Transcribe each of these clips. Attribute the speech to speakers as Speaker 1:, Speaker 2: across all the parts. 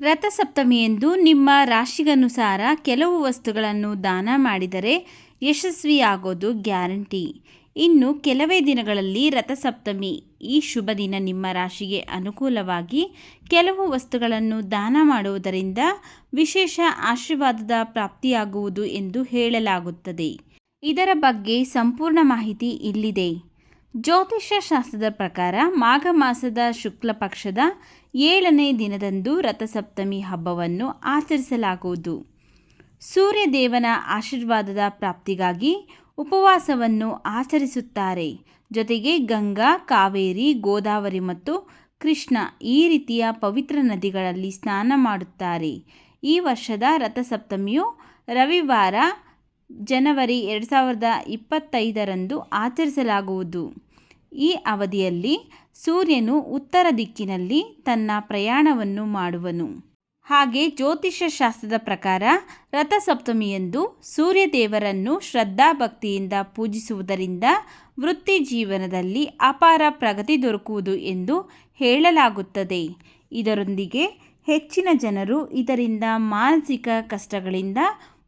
Speaker 1: ರಥಸಪ್ತಮಿಯಂದು ನಿಮ್ಮ ರಾಶಿಗನುಸಾರ ಕೆಲವು ವಸ್ತುಗಳನ್ನು ದಾನ ಮಾಡಿದರೆ ಯಶಸ್ವಿಯಾಗೋದು ಗ್ಯಾರಂಟಿ. ಇನ್ನು ಕೆಲವೇ ದಿನಗಳಲ್ಲಿ ರಥಸಪ್ತಮಿ. ಈ ಶುಭ ದಿನ ನಿಮ್ಮ ರಾಶಿಗೆ ಅನುಕೂಲವಾಗಿ ಕೆಲವು ವಸ್ತುಗಳನ್ನು ದಾನ ಮಾಡುವುದರಿಂದ ವಿಶೇಷ ಆಶೀರ್ವಾದದ ಪ್ರಾಪ್ತಿಯಾಗುವುದು ಎಂದು ಹೇಳಲಾಗುತ್ತದೆ. ಇದರ ಬಗ್ಗೆ ಸಂಪೂರ್ಣ ಮಾಹಿತಿ ಇಲ್ಲಿದೆ. ಜ್ಯೋತಿಷ್ಯ ಶಾಸ್ತ್ರದ ಪ್ರಕಾರ ಮಾಘ ಮಾಸದ ಶುಕ್ಲ ಪಕ್ಷದ ಏಳನೇ ದಿನದಂದು ರಥಸಪ್ತಮಿ ಹಬ್ಬವನ್ನು ಆಚರಿಸಲಾಗುವುದು. ಸೂರ್ಯದೇವನ ಆಶೀರ್ವಾದದ ಪ್ರಾಪ್ತಿಗಾಗಿ ಉಪವಾಸವನ್ನು ಆಚರಿಸುತ್ತಾರೆ. ಜೊತೆಗೆ ಗಂಗಾ, ಕಾವೇರಿ, ಗೋದಾವರಿ ಮತ್ತು ಕೃಷ್ಣ ಈ ರೀತಿಯ ಪವಿತ್ರ ನದಿಗಳಲ್ಲಿ ಸ್ನಾನ ಮಾಡುತ್ತಾರೆ. ಈ ವರ್ಷದ ರಥಸಪ್ತಮಿಯು ರವಿವಾರ ಜನವರಿ ಎರಡು ಸಾವಿರದ ಇಪ್ಪತ್ತೈದರಂದು ಆಚರಿಸಲಾಗುವುದು. ಈ ಅವಧಿಯಲ್ಲಿ ಸೂರ್ಯನು ಉತ್ತರ ದಿಕ್ಕಿನಲ್ಲಿ ತನ್ನ ಪ್ರಯಾಣವನ್ನು ಮಾಡುವನು. ಹಾಗೆ ಜ್ಯೋತಿಷ್ಯ ಶಾಸ್ತ್ರದ ಪ್ರಕಾರ ರಥಸಪ್ತಮಿಯಂದು ಸೂರ್ಯದೇವರನ್ನು ಶ್ರದ್ಧಾಭಕ್ತಿಯಿಂದ ಪೂಜಿಸುವುದರಿಂದ ವೃತ್ತಿ ಜೀವನದಲ್ಲಿ ಅಪಾರ ಪ್ರಗತಿ ದೊರಕುವುದು ಎಂದು ಹೇಳಲಾಗುತ್ತದೆ. ಇದರೊಂದಿಗೆ ಹೆಚ್ಚಿನ ಜನರು ಇದರಿಂದ ಮಾನಸಿಕ ಕಷ್ಟಗಳಿಂದ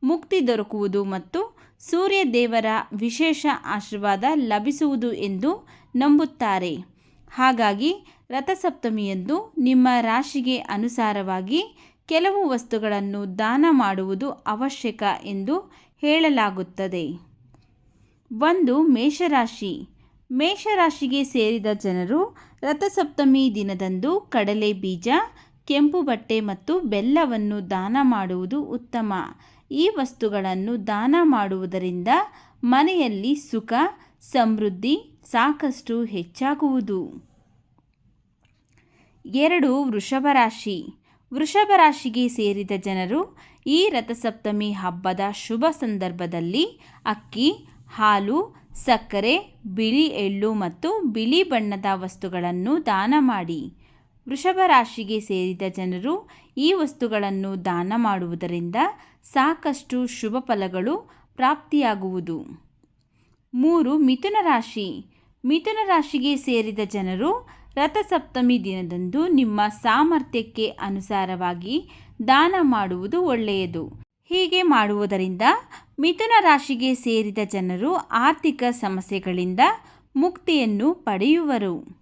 Speaker 1: ಮುಕ್ತಿ ದೊರಕುವುದು ಮತ್ತು ಸೂರ್ಯದೇವರ ವಿಶೇಷ ಆಶೀರ್ವಾದ ಲಭಿಸುವುದು ಎಂದು ನಂಬುತ್ತಾರೆ. ಹಾಗಾಗಿ ರಥಸಪ್ತಮಿಯಂದು ನಿಮ್ಮ ರಾಶಿಗೆ ಅನುಸಾರವಾಗಿ ಕೆಲವು ವಸ್ತುಗಳನ್ನು ದಾನ ಮಾಡುವುದು ಅವಶ್ಯಕ ಎಂದು ಹೇಳಲಾಗುತ್ತದೆ. ಒಂದು ಮೇಷರಾಶಿ. ಮೇಷರಾಶಿಗೆ ಸೇರಿದ ಜನರು ರಥಸಪ್ತಮಿ ದಿನದಂದು ಕಡಲೆ ಬೀಜ, ಕೆಂಪು ಬಟ್ಟೆ ಮತ್ತು ಬೆಲ್ಲವನ್ನು ದಾನ ಮಾಡುವುದು ಉತ್ತಮ. ಈ ವಸ್ತುಗಳನ್ನು ದಾನ ಮಾಡುವುದರಿಂದ ಮನೆಯಲ್ಲಿ ಸುಖ, ಸಮೃದ್ಧಿ ಸಾಕಷ್ಟು ಹೆಚ್ಚಾಗುವುದು. ಎರಡು ವೃಷಭ ರಾಶಿ. ವೃಷಭ ರಾಶಿಗೆ ಸೇರಿದ ಜನರು ಈ ರಥಸಪ್ತಮಿ ಹಬ್ಬದ ಶುಭ ಸಂದರ್ಭದಲ್ಲಿ ಅಕ್ಕಿ, ಹಾಲು, ಸಕ್ಕರೆ, ಬಿಳಿ ಎಳ್ಳು ಮತ್ತು ಬಿಳಿ ಬಣ್ಣದ ವಸ್ತುಗಳನ್ನು ದಾನ ಮಾಡಿ. ವೃಷಭ ರಾಶಿಗೆ ಸೇರಿದ ಜನರು ಈ ವಸ್ತುಗಳನ್ನು ದಾನ ಮಾಡುವುದರಿಂದ ಸಾಕಷ್ಟು ಶುಭ ಫಲಗಳು ಪ್ರಾಪ್ತಿಯಾಗುವುದು. ಮೂರು, ಮಿಥುನ ರಾಶಿ. ಮಿಥುನ ರಾಶಿಗೆ ಸೇರಿದ ಜನರು ರಥಸಪ್ತಮಿ ದಿನದಂದು ನಿಮ್ಮ ಸಾಮರ್ಥ್ಯಕ್ಕೆ ಅನುಸಾರವಾಗಿ ದಾನ ಮಾಡುವುದು ಒಳ್ಳೆಯದು. ಹೀಗೆ ಮಾಡುವುದರಿಂದ ಮಿಥುನ ರಾಶಿಗೆ ಸೇರಿದ ಜನರು ಆರ್ಥಿಕ ಸಮಸ್ಯೆಗಳಿಂದ ಮುಕ್ತಿಯನ್ನು ಪಡೆಯುವರು.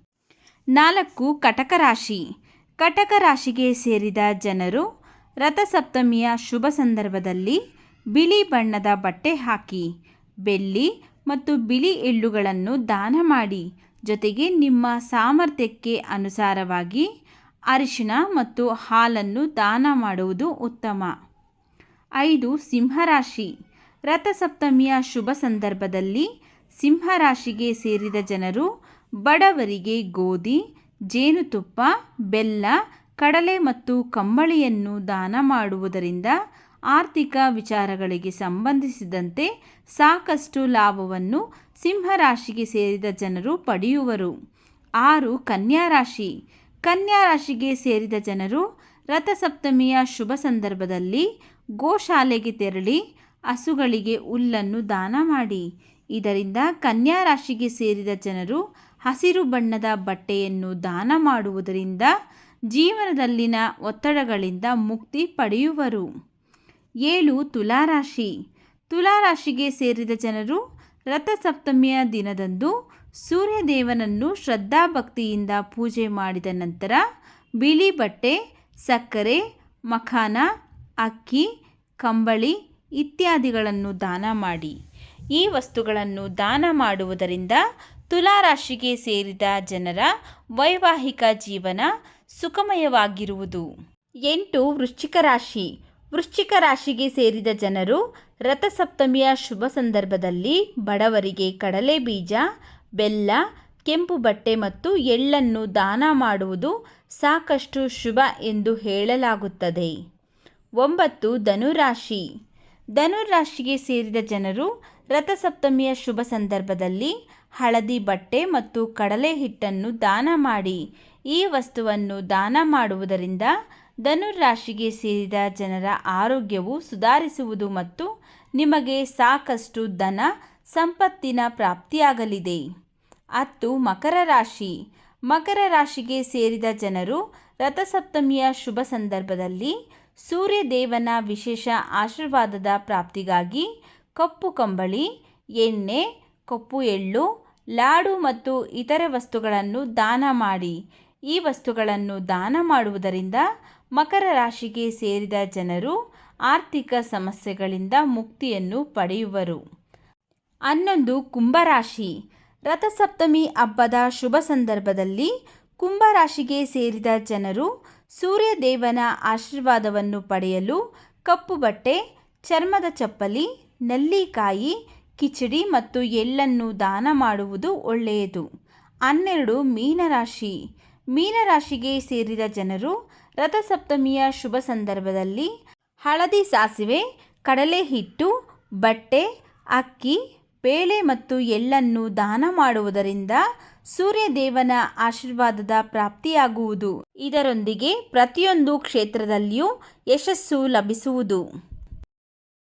Speaker 1: ನಾಲ್ಕು ಕಟಕ ರಾಶಿ. ಕಟಕ ರಾಶಿಗೆ ಸೇರಿದ ಜನರು ರಥಸಪ್ತಮಿಯ ಶುಭ ಸಂದರ್ಭದಲ್ಲಿ ಬಿಳಿ ಬಣ್ಣದ ಬಟ್ಟೆ ಹಾಕಿ, ಬೆಳ್ಳಿ ಮತ್ತು ಬಿಳಿ ಎಳ್ಳುಗಳನ್ನು ದಾನ ಮಾಡಿ, ಜೊತೆಗೆ ನಿಮ್ಮ ಸಾಮರ್ಥ್ಯಕ್ಕೆ ಅನುಸಾರವಾಗಿ ಅರಿಶಿಣ ಮತ್ತು ಹಾಲನ್ನು ದಾನ ಮಾಡುವುದು ಉತ್ತಮ. ಐದು ಸಿಂಹರಾಶಿ. ರಥಸಪ್ತಮಿಯ ಶುಭ ಸಂದರ್ಭದಲ್ಲಿ ಸಿಂಹರಾಶಿಗೆ ಸೇರಿದ ಜನರು ಬಡವರಿಗೆ ಗೋಧಿ, ಜೇನುತುಪ್ಪ, ಬೆಲ್ಲ, ಕಡಲೆ ಮತ್ತು ಕಂಬಳಿಯನ್ನು ದಾನ ಮಾಡುವುದರಿಂದ ಆರ್ಥಿಕ ವಿಚಾರಗಳಿಗೆ ಸಂಬಂಧಿಸಿದಂತೆ ಸಾಕಷ್ಟು ಲಾಭವನ್ನು ಸಿಂಹರಾಶಿಗೆ ಸೇರಿದ ಜನರು ಪಡೆಯುವರು. ಆರು ಕನ್ಯಾ ರಾಶಿ. ಕನ್ಯಾ ರಾಶಿಗೆ ಸೇರಿದ ಜನರು ರಥಸಪ್ತಮಿಯ ಶುಭ ಸಂದರ್ಭದಲ್ಲಿ ಗೋಶಾಲೆಗೆ ತೆರಳಿ ಹಸುಗಳಿಗೆ ಹುಲ್ಲನ್ನು ದಾನ ಮಾಡಿ. ಇದರಿಂದ ಕನ್ಯಾ ರಾಶಿಗೆ ಸೇರಿದ ಜನರು ಹಸಿರು ಬಣ್ಣದ ಬಟ್ಟೆಯನ್ನು ದಾನ ಮಾಡುವುದರಿಂದ ಜೀವನದಲ್ಲಿನ ಒತ್ತಡಗಳಿಂದ ಮುಕ್ತಿ ಪಡೆಯುವರು. ಏಳು ತುಲಾರಾಶಿ. ತುಲಾರಾಶಿಗೆ ಸೇರಿದ ಜನರು ರಥಸಪ್ತಮಿಯ ದಿನದಂದು ಸೂರ್ಯದೇವನನ್ನು ಶ್ರದ್ಧಾಭಕ್ತಿಯಿಂದ ಪೂಜೆ ಮಾಡಿದ ನಂತರ ಬಿಳಿ ಬಟ್ಟೆ, ಸಕ್ಕರೆ, ಮಖಾನ, ಅಕ್ಕಿ, ಕಂಬಳಿ ಇತ್ಯಾದಿಗಳನ್ನು ದಾನ ಮಾಡಿ. ಈ ವಸ್ತುಗಳನ್ನು ದಾನ ಮಾಡುವುದರಿಂದ ತುಲಾರಾಶಿಗೆ ಸೇರಿದ ಜನರ ವೈವಾಹಿಕ ಜೀವನ ಸುಖಮಯವಾಗಿರುವುದು. ಎಂಟು ವೃಶ್ಚಿಕ ರಾಶಿ. ವೃಶ್ಚಿಕ ರಾಶಿಗೆ ಸೇರಿದ ಜನರು ರಥಸಪ್ತಮಿಯ ಶುಭ ಸಂದರ್ಭದಲ್ಲಿ ಬಡವರಿಗೆ ಕಡಲೆ ಬೀಜ, ಬೆಲ್ಲ, ಕೆಂಪು ಬಟ್ಟೆ ಮತ್ತು ಎಳ್ಳನ್ನು ದಾನ ಮಾಡುವುದು ಸಾಕಷ್ಟು ಶುಭ ಎಂದು ಹೇಳಲಾಗುತ್ತದೆ. ಒಂಬತ್ತು ಧನುರಾಶಿ. ಧನುರಾಶಿಗೆ ಸೇರಿದ ಜನರು ರಥಸಪ್ತಮಿಯ ಶುಭ ಸಂದರ್ಭದಲ್ಲಿ ಹಳದಿ ಬಟ್ಟೆ ಮತ್ತು ಕಡಲೆ ಹಿಟ್ಟನ್ನು ದಾನ ಮಾಡಿ, ಈ ವಸ್ತುವನ್ನು ದಾನ ಮಾಡುವುದರಿಂದ ಧನುರಾಶಿಗೆ ಸೇರಿದ ಜನರ ಆರೋಗ್ಯವು ಸುಧಾರಿಸುವುದು ಮತ್ತು ನಿಮಗೆ ಸಾಕಷ್ಟು ಧನ ಸಂಪತ್ತಿನ ಪ್ರಾಪ್ತಿಯಾಗಲಿದೆ. ಹತ್ತು, ಮಕರ ರಾಶಿ. ಮಕರ ರಾಶಿಗೆ ಸೇರಿದ ಜನರು ರಥಸಪ್ತಮಿಯ ಶುಭ ಸಂದರ್ಭದಲ್ಲಿ ಸೂರ್ಯದೇವನ ವಿಶೇಷ ಆಶೀರ್ವಾದದ ಪ್ರಾಪ್ತಿಗಾಗಿ ಕಪ್ಪು ಕಂಬಳಿ, ಎಣ್ಣೆ, ಕಪ್ಪು ಎಳ್ಳು, ಲಾಡು ಮತ್ತು ಇತರೆ ವಸ್ತುಗಳನ್ನು ದಾನ ಮಾಡಿ. ಈ ವಸ್ತುಗಳನ್ನು ದಾನ ಮಾಡುವುದರಿಂದ ಮಕರ ರಾಶಿಗೆ ಸೇರಿದ ಜನರು ಆರ್ಥಿಕ ಸಮಸ್ಯೆಗಳಿಂದ ಮುಕ್ತಿಯನ್ನು ಪಡೆಯುವರು. ಹನ್ನೊಂದು ಕುಂಭರಾಶಿ ರಥಸಪ್ತಮಿ ಹಬ್ಬದ ಶುಭ ಸಂದರ್ಭದಲ್ಲಿ ಕುಂಭರಾಶಿಗೆ ಸೇರಿದ ಜನರು ಸೂರ್ಯದೇವನ ಆಶೀರ್ವಾದವನ್ನು ಪಡೆಯಲು ಕಪ್ಪು ಬಟ್ಟೆ, ಚರ್ಮದ ಚಪ್ಪಲಿ, ನೆಲ್ಲಿಕಾಯಿ, ಕಿಚಡಿ ಮತ್ತು ಎಳ್ಳನ್ನು ದಾನ ಮಾಡುವುದು ಒಳ್ಳೆಯದು. ಹನ್ನೆರಡು ಮೀನರಾಶಿ. ಮೀನರಾಶಿಗೆ ಸೇರಿದ ಜನರು ರಥಸಪ್ತಮಿಯ ಶುಭ ಸಂದರ್ಭದಲ್ಲಿ ಹಳದಿ ಸಾಸಿವೆ ಕಡಲೆ ಹಿಟ್ಟು ಬಟ್ಟೆ, ಅಕ್ಕಿ, ಬೇಳೆ ಮತ್ತು ಎಳ್ಳನ್ನು ದಾನ ಮಾಡುವುದರಿಂದ ಸೂರ್ಯದೇವನ ಆಶೀರ್ವಾದದ ಪ್ರಾಪ್ತಿಯಾಗುವುದು. ಇದರೊಂದಿಗೆ ಪ್ರತಿಯೊಂದು ಕ್ಷೇತ್ರದಲ್ಲಿಯೂ ಯಶಸ್ಸು ಲಭಿಸುವುದು.